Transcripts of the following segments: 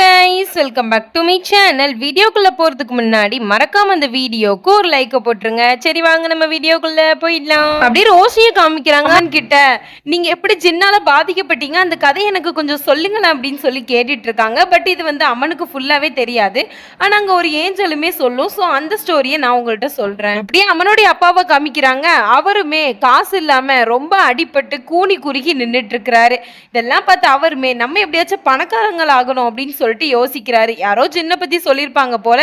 Guys welcome back to me channel வீடியோக்குள்ள போறதுக்கு முன்னாடி மறக்காம அந்த வீடியோக்கு ஒரு லைக்கை போட்டுருங்க. சரி வாங்க நம்ம வீடியோக்குள்ள போயிடலாம். அப்படியே ரோஷியை காமிக்கிறாங்க. கிட்ட நீங்க எப்படி ஜின்னால் பாதிக்கப்பட்டீங்க? அந்த கதை எனக்கு கொஞ்சம் சொல்லுங்களேன் அப்படின்னு சொல்லி கேட்டுட்டு இருக்காங்க. பட் இது வந்து அம்மனுக்கு ஃபுல்லாவே தெரியாது. ஆனா அங்கே ஒரு ஏஞ்சலுமே சொல்லும். ஸோ அந்த ஸ்டோரியை நான் உங்கள்கிட்ட சொல்றேன். அப்படியே அம்மனுடைய அப்பாவை காமிக்கிறாங்க. அவருமே காசு இல்லாம ரொம்ப அடிபட்டு கூனி குறுகி நின்றுட்டு இருக்கிறாரு. இதெல்லாம் பார்த்து அவருமே நம்ம எப்படியாச்சும் பணக்காரங்கள் ஆகணும் அப்படின்னு சொல்லிட்டு யோசிக்கிறாரு. யாரோ ஜின்னை பத்தி சொல்லியிருப்பாங்க போல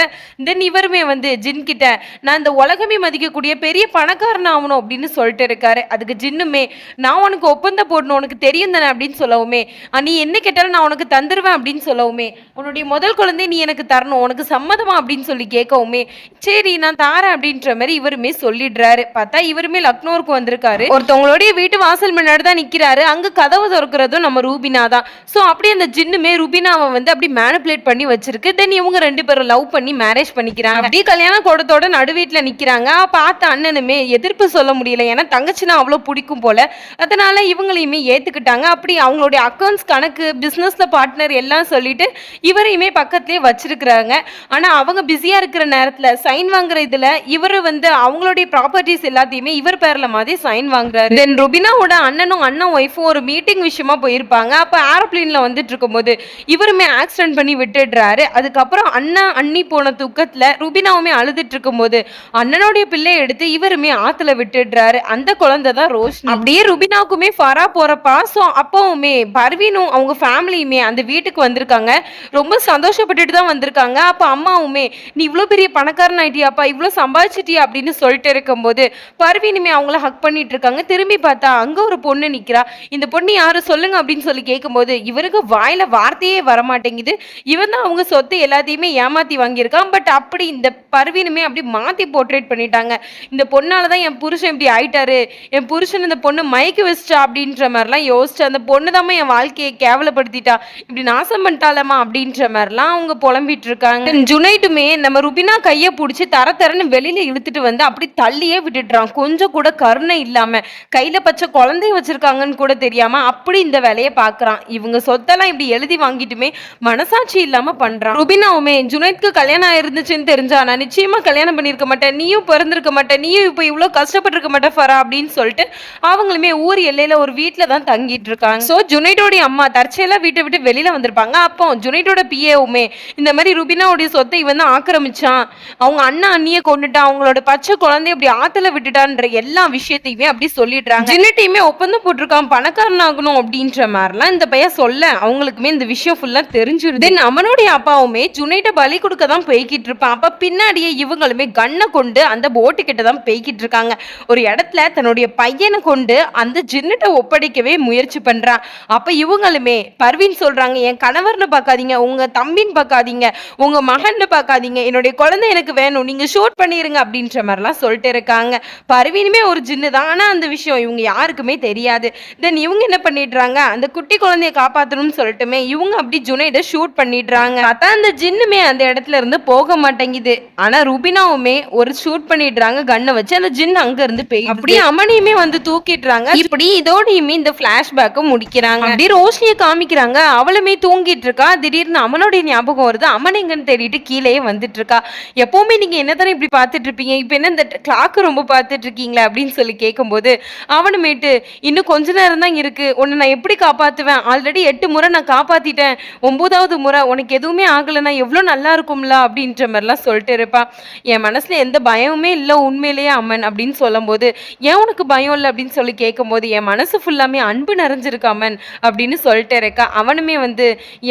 தென் இவருமே வந்து ஜின் கிட்ட நான் இந்த உலகமே மதிக்கக்கூடிய பெரிய பணக்காரன் ஆகணும் அப்படின்னு சொல்லிட்டு இருக்காரு. அதுக்கு ஜின்னுமே நான் உனக்கு ஒப்பந்தம் போடணும் உனக்கு தெரியும் தானே அப்படின்னு சொல்லவுமே நீ என்ன கேட்டாலும் நான் உனக்கு தந்துருவேன் அப்படின்னு சொல்லவுமே உன்னுடைய முதல் குழந்தை நீ எனக்கு தரணும் உனக்கு சம்மதமா? அப்படின்னு சொல்லி கேட்கவுமே சரி நான் தாரேன் அப்படின்ற மாதிரி இவருமே சொல்லிடுறாரு. பார்த்தா இவருமே லக்னோருக்கு வந்திருக்காரு. ஒருத்தவங்களுடைய வீட்டு வாசல் முன்னாடி தான் நிற்கிறாரு அங்கே கதவு திறக்கிறதும் நம்ம ரூபினா தான். ஸோ அப்படியே அந்த ஜின்னுமே ரூபினாவை வந்து அப்படி மேனிப்புலேட் பண்ணி வச்சிருக்கு. தென் இவங்க ரெண்டு பேரும் லவ் பண்ணி மேரேஜ் பண்ணிக்கிறாங்க. அப்படி கல்யாண கூடத்தோட நடு வீட்டில் நிக்கிறாங்க. பார்த்த அண்ணனுமே எதிர்ப்பு சொல்ல முடியல. ஏன்னா தங்கச்சினா அவ்வளோ பிடிக்கும் போல. அதனால இவங்களையுமே ஏத்துக்கிட்டாங்க. அப்படி அவங்களுடைய அக்கௌண்ட்ஸ் கணக்கு பிஸ்னஸ்ல பார்ட்னர் எல்லாம் சொல்லிட்டு இவரையுமே பக்கத்துலேயே வச்சிருக்கிறாங்க. ஆனா அவங்க பிஸியா இருக்கிற நேரத்துல சைன் வாங்குற இதுல இவர் வந்து அவங்களுடைய ப்ராப்பர்ட்டிஸ் எல்லாத்தையுமே இவர் பேர்ல மாதிரி சைன் வாங்குறாரு. தென் ருபினாவோட அண்ணனும் அண்ணன் ஒய்ஃபும் ஒரு மீட்டிங் விஷயமா போயிருப்பாங்க. அப்ப ஏரோப்ளேனில் வந்துட்டு இருக்கும்போது இவருமே ஆக்சிடென்ட் பண்ணி விட்டுடுறாரு. அதுக்கப்புறம் அண்ணா அண்ணி போன தூக்கத்துல ருபினாவுமே அழுதுட்டு இருக்கும்போது அண்ணனுடைய பிள்ளையை எடுத்து இவருமே ஆத்துல விட்டுடுறாரு. அந்த குழந்தை தான் ரோஷினி. அப்படியே ருபினாவுக்குமே ஃபரா போற பாசம் அப்பவுமே பர்வீனும் அவங்க ஃபேமிலியுமே அந்த வீட்டுக்கு வந்திருக்காங்க. ரொம்ப சந்தோஷப்பட்டுட்டு தான் வந்திருக்காங்க. அப்ப அம்மாவுமே நீ இவ்வளோ பெரிய பணக்காரன் ஆயிட்டியாப்பா இவ்வளோ சம்பாதிச்சிட்டியா? அப்படின்னு சொல்லிட்டு இருக்கும்போது பர்வீனுமே அவங்கள ஹக் பண்ணிட்டு இருக்காங்க. திரும்பி பார்த்தா அங்க ஒரு பொண்ணு நிக்கிறா. இந்த பொண்ணு யாரும் சொல்லுங்க. அப்படின்னு சொல்லி கேட்கும்போது இவருக்கு வாயில வார்த்தையே வரமாட்டேங்குது. இவன் தான் அவங்க சொத்து எல்லாத்தையுமே ஏமாத்தி வாங்கியிருக்கான். பட் அப்படி இந்த பர்வீனுமே அப்படி மாத்தி போர்ட்ரேட் பண்ணிட்டாங்க. இந்த பொண்ணால தான் என் புருஷன் இப்படி ஆயிட்டாரு. என் புருஷன் இந்த பொண்ணு மயக்கி வச்சிட்டா அப்படின்ற மாதிரிலாம் யோசிச்சு அந்த பொண்ணு தான் என் வாழ்க்கையை கேவலப்படுத்திட்டா. இப்படி நாசம் பண்ணிட்டாலமா அப்படின்ற மாதிரிலாம் அவங்க புலம்பிட்டு இருக்காங்க ஜுனைட்டுமே நம்ம ருபினா கையை பிடிச்சி தர தரன்னு வெளியில இழுத்துட்டு வந்து அப்படி தள்ளியே விட்டுடுறான் கொஞ்சம் கூட கருணை இல்லாம கையில பச்சை குழந்தைய வச்சிருக்காங்கன்னு கூட தெரியாம அப்படி இந்த வேலையை பாக்குறான். இவங்க சொத்தெல்லாம் இப்படி எழுதி வாங்கிட்டுமே மனசாட்சி இல்லாம பண்றான். ருபினாவுமே ஜுனைத்க்கு கல்யாணம் ஆயிருந்துச்சுன்னு தெரிஞ்சா நான் நிச்சயமா கல்யாணம் பண்ணிருக்க மாட்டேன். நீயும் பிறந்திருக்க மாட்டேன். நீயும் இப்போ இவ்வளவு கஷ்டப்பட்டிருக்க மாட்டே ஃபரா அப்படின்னு சொல்லிட்டு அவங்களுமே ஊர் எல்லையில ஒரு வீட்ல தான் தங்கிட்டு இருக்காங்க. ஸோ ஜுனைட்டோடைய அம்மா தற்செயலா வீட்டை விட்டு வெளியில வந்திருப்பாங்க. அப்போ ஜுனைட்டோட பிஏவுமே இந்த மாதிரி ருபினாவுடைய சொத்தை இவன் தான் ஆக்கிரமிச்சான். அவங்க அண்ணா அண்ணியை கொண்டுட்டான் அவங்களோட பச்சை குழந்தைய அப்படி ஆத்துல விட்டுட்டான்ற எல்லா விஷயத்தையுமே அப்படி சொல்லிடுறாங்க. ஜுனைட்டையுமே ஒப்பந்தம் போட்டிருக்கான். பணக்காரன் ஆகணும் அப்படின்ற மாதிரிலாம் இந்த பையன் சொல்ல அவங்களுக்குமே இந்த விஷயம் ஃபுல்லா தெரிஞ்சிருது தென் அவனுடைய அப்பாவுமே ஜுனைட்டை பலி கொடுக்க தான் போய்கிட்டு இருப்பான் அப்ப பின்னாடியே இவங்களுமே கண்ணை கொண்டு அந்த போட்டு கிட்ட தான் போய்கிட்டு இருக்காங்க ஒரு இடத்துல தன்னுடைய பையனை கொண்டு அந்த ஜின்னிட்ட ஒப்படைக்கவே முயற்சி பண்றான். அப்ப இவங்களுமே பர்வீன் சொல்றாங்க என் கணவர்னு பார்க்காதீங்க உங்க தம்பின்னு பார்க்காதீங்க உங்க மகன்னு பார்க்காதீங்க என்னுடைய குழந்தை எனக்கு வேணும் நீங்க ஷூட் பண்ணிருங்க அப்படின்ற மாதிரிலாம் சொல்லிட்டு இருக்காங்க. பர்வீனுமே ஒரு ஜின்னு தான் ஆனா அந்த விஷயம் இவங்க யாருக்குமே தெரியாது. தென் இவங்க என்ன பண்ணிடுறாங்க? அந்த குட்டி குழந்தைய காப்பாத்தணும்னு சொல்லிட்டுமே இவங்க அப்படி ஜுனைட ஷூட் பண்ணிடுறாங்க. அதான் அந்த ஜின்னுமே அந்த இடத்துல இருந்து போக மாட்டேங்குது. ஆனா ருபினாவுமே ஒரு ஷூட் பண்ணிடுறாங்க கண்ணை வச்சு அந்த ஜின் அங்க இருந்து போய் அப்படியே அமனியுமே வந்து தூக்கிடுறாங்க. இப்படி இதோடையுமே இந்த பிளாஷ்பேக்கை முடிக்கிறாங்க. அப்படியே ரோஷினியை காமிக்கிறாங்க. அவளுமே தூங்கிட்டு இருக்கா. திடீர்னு அமனுடைய ஞாபகம் வருது. அமன் எங்கன்னு தேடிட்டு கீழே வந்துட்டு இருக்கா. எப்பவுமே நீங்க என்ன தானே இப்படி பார்த்துட்டு இருப்பீங்க? இப்போ என்ன இந்த கிளாக் ரொம்ப பார்த்துட்டு இருக்கீங்களா? அப்படின்னு சொல்லி கேட்கும்போது அவனுமேட்டு இன்னும் கொஞ்ச நேரம் தான் இருக்கு. உன்னை நான் எப்படி காப்பாத்துவேன்? ஆல்ரெடி எட்டு முறை நான் காப்பாத்திட்டேன். ஒன்பதாவது முறை உனக்கு எதுவுமே ஆகலைன்னா எவ்வளோ நல்லா இருக்கும்ல? அப்படின்ற மாதிரிலாம் சொல்லிட்டு இருப்பான் என் மனசுல எந்த பயமுமே இல்லை உண்மையிலேயே அம்மன் அப்படின்னு சொல்லும்போது ஏன் உனக்கு பயம் இல்லை? அப்படின்னு சொல்லி கேட்கும்போது என் மனசு ஃபுல்லாமே அன்பு நிறைஞ்சிருக்கு அம்மன் அப்படின்னு சொல்லிட்டு இருக்கா. அவனுமே வந்து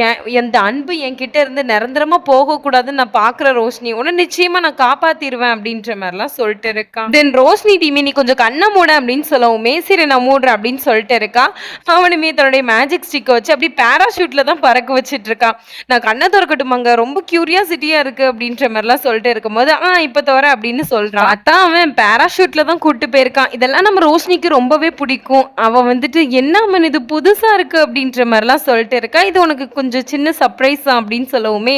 என் எந்த அன்பு என்கிட்ட இருந்து நிரந்தரமா போகக்கூடாதுன்னு நான் பார்க்குற ரோஷினி. உன்னை நிச்சயமா நான் காப்பாற்றிடுவேன் அப்படின்ற மாதிரிலாம் சொல்லிட்டு இருக்கான் தென் ரோஷினி டீமி நீ கொஞ்சம் கண்ணை மூட அப்படின்னு சொல்லவுமே சரி நான் மூடுறேன் அப்படின்னு சொல்லிட்டு இருக்கா. அவனுமே தன்னுடைய மேஜிக் ஸ்டிக்கை வச்சு அப்படி பேராஷூட்டில் தான் பறக்க வச்சுட்டு இருக்கான் நான் கண்ணை திறக்கட்டுமாங்க ரொம்ப கியூரியாசிட்டியா இருக்கு அப்படின்ற மாதிரிலாம் சொல்லிட்டு இருக்கும்போது ஆ இப்போ தவிர அப்படின்னு சொல்றான். அதான் அவன் பேராஷூட்ல தான் கூட்டு போயிருக்கான். இதெல்லாம் நம்ம ரோஷினிக்கு ரொம்பவே பிடிக்கும். அவன் வந்துட்டு என்ன அவன் இது? புதுசா இருக்கு அப்படின்ற மாதிரிலாம் சொல்லிட்டு இருக்கா. இது உனக்கு கொஞ்சம் சின்ன சர்ப்ரைஸ் தான் அப்படின்னு சொல்லவுமே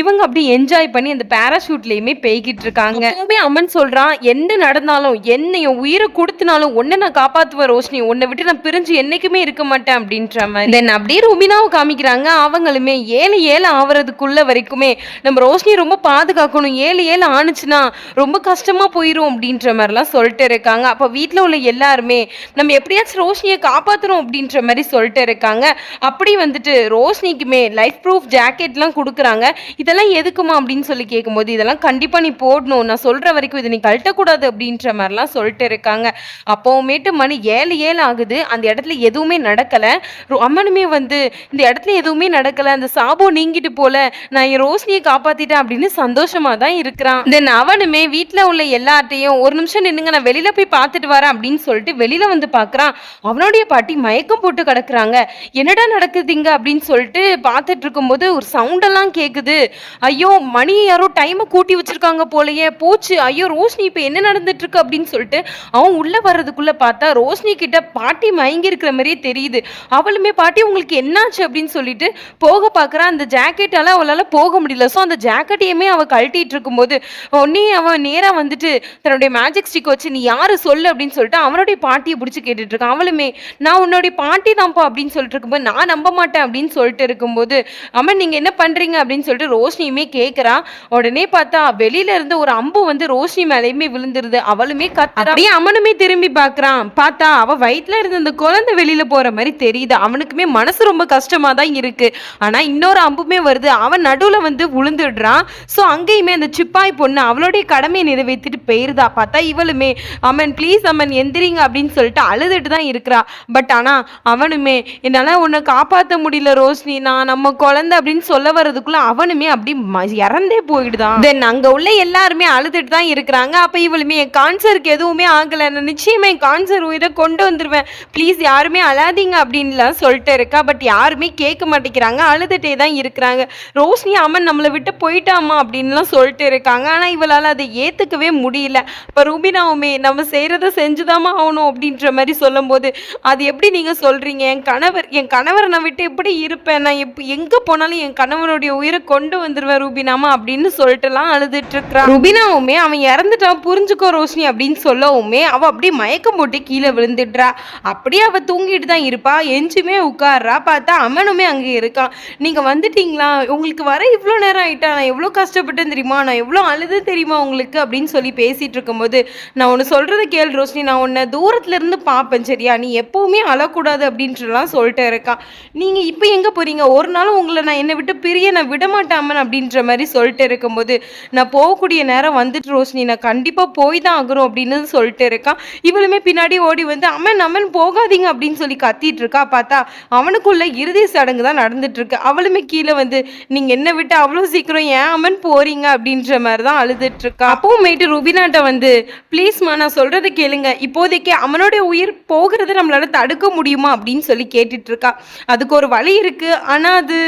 இவங்க அப்படி என்ஜாய் பண்ணி அந்த பேராஷூட்லயுமே பெய்கிட்டு இருக்காங்க. அப்பவுமே அம்மன் சொல்றான் என்ன நடந்தாலும் என்ன என் உயிரை கொடுத்தினாலும் உன்னை நான் காப்பாத்துவேன் ரோஷினி. உன்னை விட்டு நான் பிரிஞ்சு என்னைக்குமே இருக்க மாட்டேன் அப்படின்ற மாதிரி. தென் அப்படியே ருபினாவை காமிக்கிறாங்க. அவங்களுமே ஏழு ஏழு ஆவறதுக்குள்ள வரைக்குமே நம்ம ரோஷினி ரொம்ப பாதுகாக்கணும். ஏழு ஏழு ஆணுச்சுன்னா ரொம்ப கஷ்டமா போயிடும் அப்படின்ற மாதிரிலாம் சொல்லிட்டு இருக்காங்க. அப்போ வீட்டில் உள்ள எல்லாருமே நம்ம எப்படியாச்சும் ரோஷினியை காப்பாற்றணும் அப்படின்ற மாதிரி சொல்லிட்டு இருக்காங்க. அப்படி வந்துட்டு ரோஷினிக்குமே லைஃப் ப்ரூஃப் ஜாக்கெட்லாம் கொடுக்குறாங்க. இதெல்லாம் எதுக்குமா அப்படின்னு சொல்லி கேட்கும்போது இதெல்லாம் கண்டிப்பாக நீ போடணும். நான் சொல்கிற வரைக்கும் இதை நீ கழட்டக்கூடாது அப்படின்ற மாதிரிலாம் சொல்லிட்டு இருக்காங்க. அப்போவுமேட்டு மணி ஏழு ஏழு ஆகுது. அந்த இடத்துல எதுவுமே நடக்கலை. அம்மனுமே வந்து இந்த இடத்துல எதுவுமே நடக்கலை. அந்த சாபோ நீங்கிட்டு போல நான் என் ரோஷினியை காப்பாத்திட்டேன் அப்படின்னு சந்தோஷமா தான் இருக்கிறான். தென் அவனுமே வீட்டில் உள்ள எல்லார்ட்டையும் ஒரு நிமிஷம் நின்னுங்க நான் வெளியில போய் பார்த்துட்டு வரேன் அப்படின்னு சொல்லிட்டு வெளியில வந்து பார்க்கறான். அவனுடைய பாட்டி மயக்கம் போட்டு கிடக்குறாங்க. என்னடா நடக்குதுங்க அப்படின்னு சொல்லிட்டு பார்த்துட்டு இருக்கும்போது ஒரு சவுண்டெல்லாம் கேட்குது ஐயோ மணி யாரோ டைமை கூட்டி வச்சிருக்காங்க போலயே போச்சு. ஐயோ ரோஷினி இப்போ என்ன நடந்துட்டு இருக்கு? அப்படின்னு சொல்லிட்டு அவன் உள்ள வர்றதுக்குள்ள பார்த்தா ரோஷினி கிட்ட பாட்டி மயங்கி இருக்கிற மாதிரியே தெரியுது. அவளுமே பாட்டி உங்களுக்கு என்னாச்சு? அப்படின்னு சொல்லிட்டு போக பார்க்குறா அந்த ஜாக்கெட்டால் அவளால போக முடியல. ஸோ அந்த ஜாக்கெட்டையுமே அவ கழட்டிட்டு இருக்கும்போது உடனே அவன் நேரா வந்துட்டு தன்னுடைய மேஜிக் ஸ்டிக் வச்சு நீ யாரு சொல்லு? அப்படின்னு சொல்லிட்டு அவனுடைய பாட்டியை பிடிச்சி கேட்டுட்டு இருக்கான் அவளுமே நான் உன்னுடைய பாட்டி தான்ப்பா அப்படின்னு சொல்லிட்டு இருக்கும்போது நான் நம்ப மாட்டேன் அப்படின்னு சொல்லிட்டு இருக்கும்போது அம்மன் நீங்க என்ன பண்றீங்க? அப்படின்னு சொல்லிட்டு ரோஷினியுமே கேட்குறா உடனே பார்த்தா வெளியில இருந்து ஒரு அம்பு வந்து ரோஷினி மேலேயுமே விழுந்துருது. அவளுமே கத்துறா. அப்படியே அவனுமே திரும்பி பார்க்குறான் பார்த்தா அவ வயிற்றுல இருந்த அந்த குழந்தை வெளியில போற மாதிரி தெரியுது. அவனுக்குமே மனசு ரொம்ப கஷ்டமாக தான் இருக்கு ஆனா இன்னொரு அம்புமே வருது. அவன் நடுவில் வந்து விழுந்துடுறான். ஸோ அங்கேயுமே அந்த சிப்பாய் பொண்ணு அவளுடைய கடமையை நிறைவேற்றிட்டு போயிருதா. பார்த்தா இவளுமே அம்மன் ப்ளீஸ் அம்மன் எந்திரிங்க அப்படின்னு சொல்லிட்டு அழுதுட்டு தான் இருக்கிறா. பட் ஆனால் அவனுமே என்னால் உன்னை காப்பாற்ற முடியல ரோஷினி. நான் நம்ம குழந்தை அப்படின்னு சொல்ல வர்றதுக்குள்ள அவனுமே அப்படி இறந்தே போயிடுதான் தென் அங்கே உள்ள எல்லாருமே அழுதுட்டு தான் இருக்கிறாங்க. அப்போ இவளுமே என் கான்சருக்கு எதுவுமே ஆகலை. நான் நிச்சயமா என் கான்சர் உயிரை கொண்டு வந்துடுவேன் ப்ளீஸ் யாருமே அழாதீங்க அப்படின்லாம் சொல்லிட்டு இருக்கா. பட் யாருமே கேட்க மாட்டேங்கிறாங்க. அழுதுட்டே தான் இருக்கிறாங்க. ரோஷினி அம்மன் நம்மளை விட்டு போயிட்டாமா அப்படின்லாம் சொல்லிட்டு இருக்காங்க. ஆனால் இவளால் அதை ஏற்றுக்கவே முடியல. இப்போ ரூபினாவுமே நம்ம செய்கிறத செஞ்சுதாம்மா ஆகணும் அப்படின்ற மாதிரி சொல்லும்போது அது எப்படி நீங்கள் சொல்கிறீங்க என் கணவர் என் கணவரை நான் விட்டு எப்படி இருப்பேன்? நான் எப் எங்கே போனாலும் என் கணவனுடைய உயிரை கொண்டு வந்துடுவேன் ரூபினாமா? அப்படின்னு சொல்லிட்டுலாம் அழுதுட்டு ரூபினாவுமே ருபினாவுமே அவன் இறந்துட்டான் புரிஞ்சுக்கோ ரோஷினி அப்படின்னு சொல்லவுமே அவள் அப்படியே மயக்கம் போட்டு கீழே விழுந்துடுறா. அப்படியே அவள் தூங்கிட்டு தான் இருப்பா. எஞ்சுமே உட்கார்றா. பார்த்தா அம்மனுமே அங்கே இருக்கான். நீங்கள் வந்துட்டீங்களா? உங்களுக்கு வர இவ்வளோ நேரம் ஆயிட்டா நான் எவ்வளோ கஷ்டப்பட்டேன் தெரியுமா? நான் எவ்வளோ அழுது தெரியுமா உங்களுக்கு? அப்படின்னு சொல்லி பேசிகிட்டு இருக்கும்போது நான் ஒன்று சொல்கிறத கேள் ரோஷினி நான் உன்னை தூரத்துலேருந்து பார்ப்பேன் சரியா? நீ எப்போவுமே அழக்கூடாது அப்படின்ட்டுலாம் சொல்லிட்டு இருக்கான் நீங்கள் இப்போ எங்கே போகிறீங்க ஒரு நாளும் உங்களை நான் என்னை விட்டு பிரிய நான் விடமாட்டாமன் அப்படின்ற மாதிரி சொல்லிட்டு இருக்கும்போது நான் போகக்கூடிய நேரம் வந்துட்டு ரோஷினி நான் கண்டிப்பாக போய் தான் ஆகுறோம் அப்படின்னு சொல்லிட்டு இருக்கான் இவளுமே பின்னாடி ஓடி வந்து அம்மன் அம்மன் போகாதீங்க அப்படின்னு சொல்லி கத்திட்டு இருக்கா. பார்த்தா அவனுக்குள்ள இறுதி சடங்கு தான் நடந்துட்டு இருக்கு. அவளுமே கீழே வந்து நீங்கள் என்ன விட்டு அவ்வளோ சீக்கிரம் ஏன் அம்மன் போறீங்க? அப்படின்ற மாதிரி தான் அழுதுட்டுருக்கா. அப்பவும் மேட்டு ருபினாட்ட வந்து ப்ளீஸ்மா நான் சொல்கிறத கேளுங்க. இப்போதைக்கு அவனுடைய உயிர் போகிறத நம்மளால தடுக்க முடியுமா? அப்படின்னு சொல்லி கேட்டுட்ருக்கா அதுக்கு ஒரு வழி இருக்குது ஆனால் அது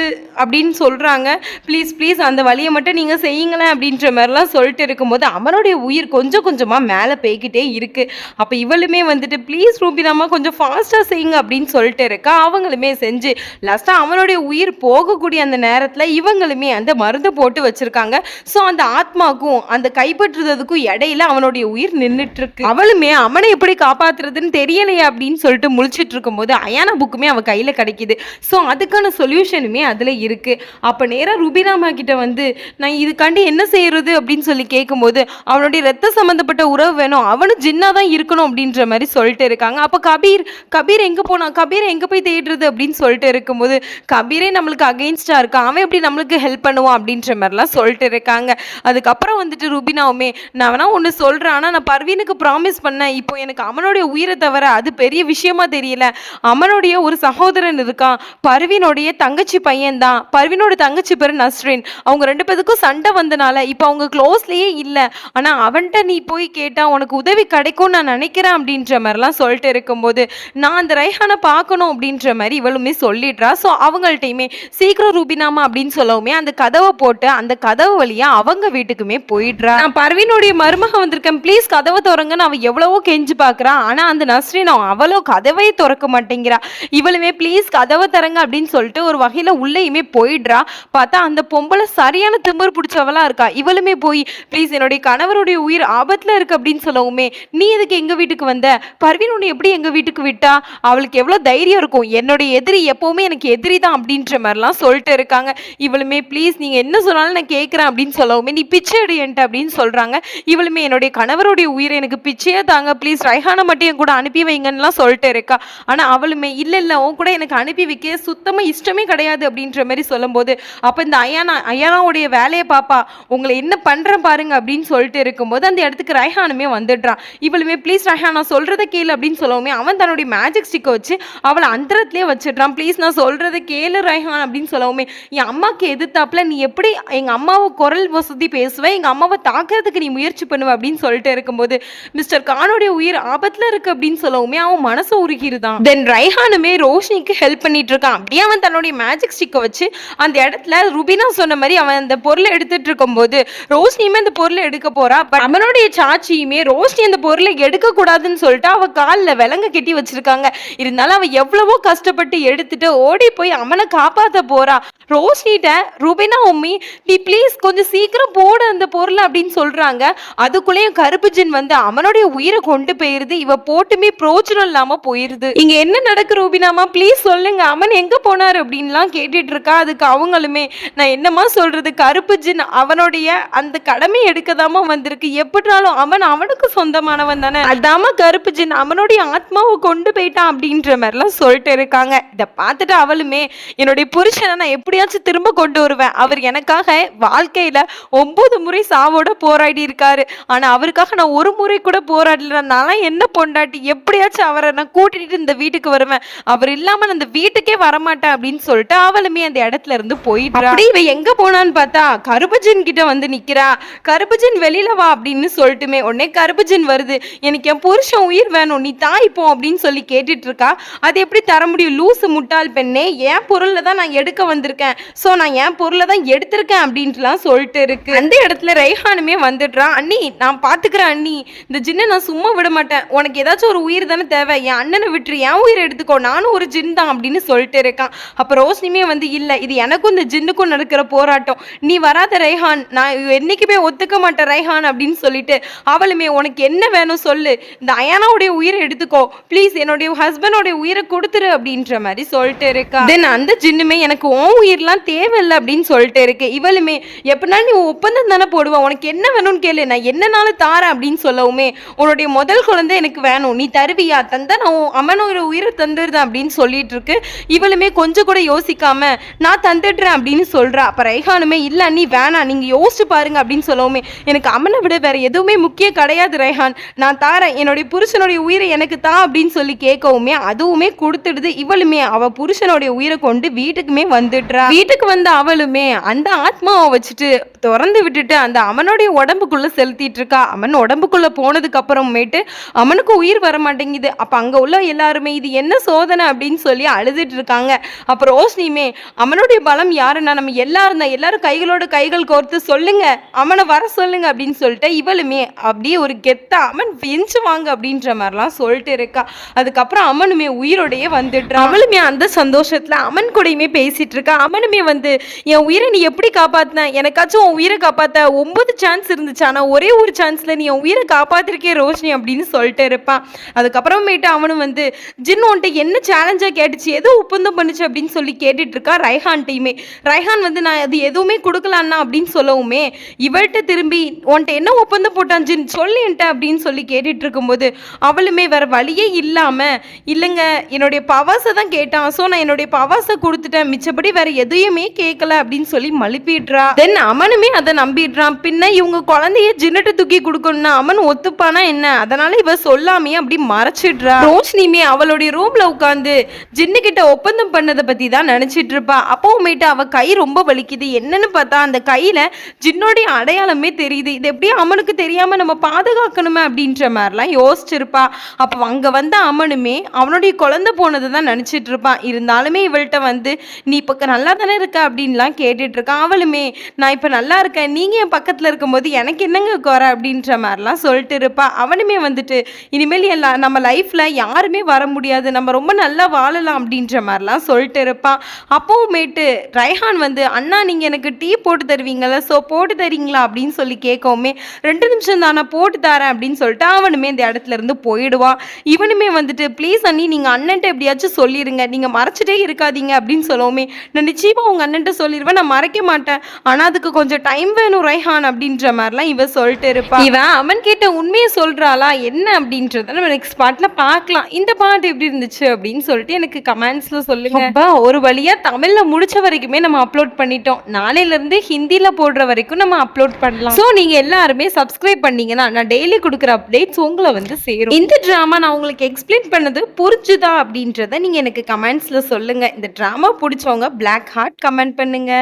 அப்படின்னு சொல்கிறாங்க ப்ளீஸ் ப்ளீஸ் அந்த வழியை மட்டும் நீங்கள் செய்யுங்களேன். அப்படின்ற மாதிரிலாம் சொல்லிட்டு இருக்கும்போது அவனுடைய உயிர் கொஞ்சம் கொஞ்சமாக மேலே போய்கிட்டே இருக்குது அப்போ இவளுமே வந்துட்டு ப்ளீஸ் ரூபினாமா கொஞ்சம் ஃபாஸ்ட்டாக செய்யுங்க. அப்படின்னு சொல்லிட்டு இருக்கா. அவங்களுமே செஞ்சு லாஸ்ட்டாக அவனுடைய உயிர் போ போகக்கூடிய அந்த நேரத்தில் இவங்களுமே அந்த மருந்து போட்டு வச்சிருக்காங்க. ஸோ அந்த ஆத்மாக்கும் அந்த கைப்பற்றுறதுக்கும் இடையில அவனுடைய உயிர் நின்றுட்டு இருக்கு அவளுமே அவனை எப்படி காப்பாத்துறதுன்னு தெரியலையே அப்படின்னு சொல்லிட்டு முழிச்சிட்டு இருக்கும்போது அயானா புக்குமே அவன் கையில் கிடைக்குது. ஸோ அதுக்கான சொல்யூஷனுமே அதில் இருக்கு. அப்போ நேராக ருபிராமா கிட்ட வந்து நான் இதுக்காண்டி என்ன செய்யறது? அப்படின்னு சொல்லி கேட்கும்போது அவனுடைய ரத்த சம்மந்தப்பட்ட உறவு வேணும். அவனும் ஜின்னா தான் இருக்கணும். அப்படின்ற மாதிரி சொல்லிட்டு இருக்காங்க. அப்போ கபீர் கபீர் எங்கே போனான் கபீர் எங்கே போய் தேடுறது? அப்படின்னு சொல்லிட்டு இருக்கும்போது கபீரே நம்மளுக்கு அகெயின்ஸ்டா இருக்கான். அவன் எப்படி நம்மளுக்கு ஹெல்ப் பண்ணுவான் அப்படின்ற மாதிரிலாம் சொல்லிட்டு இருக்காங்க. அதுக்கப்புறம் வந்துட்டு ருபினாவுமே நான் வேணா ஒன்று சொல்கிறேன் ஆனால் நான் பர்வீனுக்கு ப்ராமிஸ் பண்ணேன். இப்போ எனக்கு அமனுடைய உயிரை தவிர அது பெரிய விஷயமா தெரியல. அவனுடைய ஒரு சகோதரன் இருக்கான். பர்வீனுடைய தங்கச்சி பையன் தான் பர்வீனோட தங்கச்சி பேர் நஸ்ரின். அவங்க ரெண்டு பேருக்கும் சண்டை வந்தனால இப்போ அவங்க க்ளோஸ்லேயே இல்லை. ஆனால் அவன்கிட்ட நீ போய் கேட்டால் உனக்கு உதவி கிடைக்கும்னு நான் நினைக்கிறேன் அப்படின்ற மாதிரிலாம் சொல்லிட்டு இருக்கும்போது நான் அந்த ரைஹானை பார்க்கணும் அப்படின்ற மாதிரி இவளுமே சொல்லிடுறா. ஸோ அவங்கள்ட்டையுமே சீக்கிரம் ரூபினாமா அப்படின்னு சொல்லவுமே அந்த கதவை போட்டு அந்த கதவு வழியா அவங்க வீட்டுக்குமே போயிடுறா. நான் பர்வீனுடைய மருமக வந்திருக்கேன். ப்ளீஸ் கதவை திறங்கன்னு அவன் எவ்வளவோ கெஞ்சு பார்க்கறான் ஆனா அந்த நஸ்ரீன் அவ்வளோ கதவை திறக்க மாட்டேங்கிறா. இவளுமே ப்ளீஸ் கதவை தரங்க அப்படின்னு சொல்லிட்டு ஒரு வகையில உள்ளேயுமே போயிடுறா. பார்த்தா அந்த பொம்பளை சரியான திமிர் பிடிச்சவளா இருக்கா. இவளுமே போய் ப்ளீஸ் என்னுடைய கணவருடைய உயிர் ஆபத்துல இருக்கு அப்படின்னு சொல்லவுமே நீ எதுக்கு எங்க வீட்டுக்கு வந்த? பர்வீன் உன்னை எப்படி எங்க வீட்டுக்கு விட்டா? அவளுக்கு எவ்வளவு தைரியம் இருக்கும். என்னுடைய எதிரி எப்பவுமே எனக்கு எதிரி தான் அப்படின்ற மாதிரிலாம் மாதிரிலாம் சொல்லிட்டு இருக்காங்க. இவளுமே ப்ளீஸ் நீங்க என்ன சொன்னாலும் நான் கேட்குறேன் அப்படின்னு சொல்லவுமே நீ பிச்சை எடு என்கிட்ட அப்படின்னு சொல்றாங்க. இவளுமே என்னுடைய கணவருடைய உயிரை எனக்கு பிச்சையே தாங்க. ப்ளீஸ் ரைஹானை மட்டும் என் கூட அனுப்பி வைங்கன்னுலாம் சொல்லிட்டு இருக்கா. ஆனா அவளுமே இல்லை இல்லை உன் கூட எனக்கு அனுப்பி வைக்க சுத்தமாக இஷ்டமே கிடையாது அப்படின்ற மாதிரி சொல்லும்போது அப்போ இந்த அயானா அயானாவுடைய வேலையை பாப்பா உங்களை என்ன பண்றேன் பாருங்க அப்படின்னு சொல்லிட்டு இருக்கும்போது அந்த இடத்துக்கு ரைஹானுமே வந்துடுறான் இவளுமே ப்ளீஸ் ரைஹான் நான் சொல்றதை கேளு அப்படின்னு சொல்லவுமே அவன் தன்னுடைய மேஜிக் ஸ்டிக்கை வச்சு அவளை அந்தரத்துலேயே வச்சிடுறான். ப்ளீஸ் நான் சொல்கிறத கேளு ரைஹான் அப்படின்னு சொல்லவுமே என் அம்மாவுக்கு எதிர்த்தாப்புல நீ எப்படி எங்க அம்மாவை குரல் வசதி பேசுவேன் எங்க அம்மாவை தாக்குறதுக்கு நீ முயற்சி பண்ணுவ? அப்படின்னு சொல்லிட்டு இருக்கும்போது மிஸ்டர் கானோடைய உயிர் ஆபத்துல இருக்கு அப்படின்னு சொல்லவுமே அவன் மனசு உருகிருதான். தென் ரைஹானுமே ரோஷினிக்கு ஹெல்ப் பண்ணிட்டு இருக்கான். அப்படியே அவன் தன்னுடைய மேஜிக் ஸ்டிக்கை வச்சு அந்த இடத்துல ருபினா சொன்ன மாதிரி அவன் அந்த பொருளை எடுத்துட்டு இருக்கும்போது ரோஷினியுமே அந்த பொருளை எடுக்க போறா. பட் அவனுடைய சாட்சியுமே ரோஷினி அந்த பொருளை எடுக்க கூடாதுன்னு சொல்லிட்டு அவ காலில் விலங்க கட்டி வச்சிருக்காங்க. இருந்தாலும் அவ எவ்வளவோ கஷ்டப்பட்டு எடுத்துட்டு ஓடி போய் அவனை காப்பாத்த போறா. ரோஷினிட்ட ரூபினா உம்மி நீ ப்ளீஸ் கொஞ்சம் சீக்கிரம் போடு அந்த பொருளை அப்படின்னு சொல்றாங்க. அதுக்குள்ளேயும் கருப்பு ஜின் வந்து அவனுடைய உயிரை கொண்டு போயிருது. இவ போட்டுமே பிரோஜனம் இல்லாம போயிருது. இங்க என்ன நடக்கு ரூபினாமா ப்ளீஸ் சொல்லுங்க. அவன் எங்க போனாரு? அப்படின்லாம் கேட்டுட்டு இருக்கா. அதுக்கு அவங்களுமே நான் என்னமா சொல்றது? கருப்பு ஜின் அவனுடைய அந்த கடமை எடுக்கதாம வந்திருக்கு. எப்படினாலும் அவன் அவனுக்கு சொந்தமானவன் தானே. அதாம கருப்பு ஜின் அவனுடைய ஆத்மாவை கொண்டு போயிட்டான் அப்படின்ற மாதிரிலாம் சொல்லிட்டு இருக்காங்க. இதை பார்த்துட்டு அவளுமே என்னுடைய புருஷனை நான் எப்படியாச்சும் திரும்ப கொண்டு வருவேன். அவர் எனக்காக வாழ்க்கையில ஒன்பது முறை சாவோட போராடி இருக்காரு. ஆனா அவருக்காக நான் ஒரு முறை கூட போராடல. நான் என்ன பொண்டாட்டி? எப்படியாச்சும் அவரை நான் கூட்டிட்டு இந்த வீட்டுக்கு வருவேன். அவர் இல்லாம நான் இந்த வீட்டுக்கே வரமாட்டேன் அப்படின்னு சொல்லிட்டு அவளுமே அந்த இடத்துல இருந்து போயிட்டு அப்படி இவ எங்க போனான்னு பார்த்தா கருபஜன் கிட்ட வந்து நிக்கிறா. கருபஜன் வெளியில வா அப்படின்னு சொல்லிட்டுமே உடனே கருபஜன் வருது. எனக்கு என் புருஷன் உயிர் வேணும். நீ தாய்ப்போம் அப்படின்னு சொல்லி கேட்டுட்டு இருக்கா. அது எப்படி தர முடியும்? லூசு முட்டாள் பெண்ணே என் பொருள்ல தான் நான் எடுக்க வந்திருக்கேன். ஸோ நான் என் பொருளை தான் எடுத்திருக்கேன் அப்படின்ட்டுலாம் சொல்லிட்டு இருக்கு. அந்த இடத்துல ரைஹானுமே வந்துடுறான் அண்ணி நான் பார்த்துக்கிறேன் அண்ணி. இந்த ஜின்னை நான் சும்மா விட மாட்டேன். உனக்கு ஏதாச்சும் ஒரு உயிர் தானே தேவை. என் அண்ணனை விட்டுரு. என் உயிர் எடுத்துக்கோ. நானும் ஒரு ஜின் தான் அப்படின்னு சொல்லிட்டு இருக்கான். அப்போ ரோஷினியுமே வந்து இல்லை இது எனக்கும் இந்த ஜின்னுக்கும் நடக்கிற போராட்டம். நீ வராத ரைஹான். நான் என்னைக்குமே ஒத்துக்க மாட்டேன் ரைஹான் அப்படின்னு சொல்லிட்டு அவளுமே உனக்கு என்ன வேணும் சொல்லு. இந்த அயானாவுடைய உயிரை எடுத்துக்கோ. ப்ளீஸ் என்னுடைய ஹஸ்பண்டோடைய உயிரை கொடுத்துரு அப்படின்ற மாதிரி சொல்லிட்டு இருக்கா. தென் அந்த ஜின்னுமே எனக்கு உன் உயிர்லாம் தேவையில்லை அப்படின்னு சொல்லிட்டு இருக்கு. இவளுமே எப்படினாலும் நீ ஒப்பந்தம் தானே போடுவா? உனக்கு என்ன வேணும்னு கேளு. நான் என்னனாலும் தாரேன் அப்படின்னு சொல்லவுமே உன்னுடைய முதல் குழந்தை எனக்கு வேணும். நீ தருவியா? தந்தா நான் உன் அம்மனோட உயிரை தந்துடுறேன் அப்படின்னு சொல்லிட்டு இருக்கு. இவளுமே கொஞ்சம் கூட யோசிக்காம நான் தந்துடுறேன் அப்படின்னு சொல்றா. அப்ப ரைஹானுமே இல்ல நீ வேணாம். நீங்க யோசிச்சு பாருங்க அப்படின்னு சொல்லவுமே எனக்கு அம்மனை விட வேற எதுவுமே முக்கியம் கிடையாது ரைஹான் நான் தாரேன். என்னுடைய புருஷனுடைய உயிரை எனக்கு தா அப்படின்னு சொல்லி கேட்கவுமே அதுவுமே கொடுத்துடுது. இவளுமே அவ புருஷனுடைய உயிரை கொண்டு வீட்டுக்கு வீட்டுக்குமே வந்துடுறா. வீட்டுக்கு வந்த அவளுமே அந்த ஆத்மாவை வச்சுட்டு திறந்து விட்டுட்டு அந்த அவனுடைய உடம்புக்குள்ள செலுத்திட்டு இருக்கா. அவன் உடம்புக்குள்ள போனதுக்கு அப்புறமேட்டு அவனுக்கு உயிர் வர மாட்டேங்குது. அப்ப அங்க உள்ள எல்லாருமே இது என்ன சோதனை அப்படின்னு சொல்லி அழுதுட்டு இருக்காங்க. அப்ப ரோஷினியுமே அவனுடைய பலம் யாருன்னா நம்ம எல்லாரும் தான். எல்லாரும் கைகளோட கைகள் கோர்த்து சொல்லுங்க. அவனை வர சொல்லுங்க அப்படின்னு சொல்லிட்டு இவளுமே அப்படியே ஒரு கெத்தா அவன் பெஞ்சு வாங்க அப்படின்ற மாதிரிலாம் சொல்லிட்டு இருக்கா. அதுக்கப்புறம் அவனுமே உயிரோடையே வந்துடுறான் அவளுமே அந்த சந்தோஷத்துல அவன் கூடயுமே பேசிட்டு இருக்கா அவனுமே வந்து என் உயிரை நீ எப்படி காப்பாத்தின? எனக்காச்சும் உன் உயிரை காப்பாத்த ஒன்பது சான்ஸ் இருந்துச்சு. ஆனா ஒரே ஒரு சான்ஸ்ல நீ என் உயிரை காப்பாத்திருக்கே ரோஷினி அப்படின்னு சொல்லிட்டு இருப்பான் அதுக்கப்புறமேட்டு அவனும் வந்து ஜின் உன்ட்ட என்ன சேலஞ்சா கேட்டுச்சு? எது ஒப்பந்தம் பண்ணுச்சு அப்படின்னு சொல்லி கேட்டுட்டு இருக்கான் ரைஹான்ட்டையுமே ரைஹான் வந்து நான் அது எதுவுமே கொடுக்கலான்னா அப்படின்னு சொல்லவுமே இவள்கிட்ட திரும்பி உன்ட்ட என்ன ஒப்பந்தம் போட்டான் ஜின்? சொல்லேன்ட்ட அப்படின்னு சொல்லி கேட்டுட்டு இருக்கும்போது அவளுமே வேற வழியே இல்லாம இல்லைங்க என்னுடைய பவாசை தான் கேட்டான். ஸோ நான் என்னுடைய பவாசை கொடுத்துட்டேன். மிச்சப்படி வேற எதையுமே கேட்கல அப்படின்னு சொல்லி மழுப்பிடுறா. தென் அவனுமே அதை நம்பிடுறான். பின்ன இவங்க குழந்தைய ஜின்னட்டு தூக்கி கொடுக்கணும்னா அவன் ஒத்துப்பானா என்ன? அதனால இவ சொல்லாமே அப்படி மறைச்சிடுறா. ரோஷினியுமே அவளுடைய ரூம்ல உட்காந்து ஜின்னு கிட்ட ஒப்பந்தம் பண்ணதை பத்தி தான் நினைச்சிட்டு இருப்பா. அப்போமேட்டு அவ கை ரொம்ப வலிக்குது. என்னன்னு பார்த்தா அந்த கையில ஜின்னோடைய அடையாளமே தெரியுது. இது எப்படியும் அமனுக்கு தெரியாம நம்ம பாதுகாக்கணுமே அப்படின்ற மாதிரிலாம் யோசிச்சிருப்பா. அப்போ அங்க வந்த அமனுமே அவனுடைய குழந்தை போனதை தான் நினைச்சிட்டு இருப்பான் இருந்தாலுமே இவள்கிட்ட வந்து நீ இப்போ நல்லா தானே இருக்க அப்படின்லாம் கேட்டுட்ருக்கான் அவளுமே நான் இப்போ நல்லா இருக்கேன். நீங்கள் என் பக்கத்தில் இருக்கும்போது எனக்கு என்னங்க குறை? அப்படின்ற மாதிரிலாம் சொல்லிட்டு இருப்பாள் அவனுமே வந்துட்டு இனிமேல் எல்லாம் நம்ம லைஃப்பில் யாருமே வர முடியாது. நம்ம ரொம்ப நல்லா வாழலாம். அப்படின்ற மாதிரிலாம் சொல்லிட்டு இருப்பான் அப்போவுமேட்டு ரைஹான் வந்து அண்ணா நீங்கள் எனக்கு டீ போட்டு தருவீங்களா ஸோ போட்டு தரீங்களா? அப்படின்னு சொல்லி கேட்கவுமே ரெண்டு நிமிஷம் தான் நான் போட்டு தரேன். அப்படின்னு சொல்லிட்டு அவனுமே இந்த இடத்துல இருந்து போயிடுவான் இவனுமே வந்துட்டு ப்ளீஸ் அண்ணி நீங்கள் அண்ணன்ட்ட எப்படியாச்சும் சொல்லிடுங்க நீங்கள் மறைச்சிட்டே இருக்காதீங்க. அப்படின்னு சொல்ல சொல்லவுமே நான் நிச்சயமா உங்க அண்ணன்ட்ட சொல்லிடுவேன் நான் மறைக்க மாட்டேன். ஆனா அதுக்கு கொஞ்சம் டைம் வேணும் ரைஹான் அப்படின்ற மாதிரிலாம் இவ சொல்லிட்டு இருப்பா. இவன் அவன் கேட்ட உண்மையை சொல்றாளா? என்ன அப்படின்றத நம்ம நெக்ஸ்ட் பார்ட்ல பார்க்கலாம். இந்த பாட்டு எப்படி இருந்துச்சு அப்படின்னு சொல்லிட்டு எனக்கு கமெண்ட்ஸ்ல சொல்லுங்க. அப்பா ஒரு வழியா தமிழ்ல முடிச்ச வரைக்குமே நம்ம அப்லோட் பண்ணிட்டோம். நாளையில இருந்து ஹிந்தில போடுற வரைக்கும் நம்ம அப்லோட் பண்ணலாம். ஸோ நீங்க எல்லாருமே சப்ஸ்கிரைப் பண்ணீங்கன்னா நான் டெய்லி கொடுக்குற அப்டேட்ஸ் உங்களை வந்து சேரும். இந்த ட்ராமா நான் உங்களுக்கு எக்ஸ்பிளைன் பண்ணது புரிஞ்சுதா அப்படின்றத நீங்க எனக்கு கமெண்ட்ஸ்ல சொல்லுங்க. இந்த ட்ராமா பிடிச்சவங்க பிளாக் ஹார்ட் கமெண்ட் பண்ணுங்க.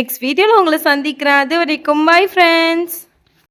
நெக்ஸ்ட் வீடியோல உங்களை சந்திக்கிறேன். அது வரைக்கும் பை ஃப்ரெண்ட்ஸ்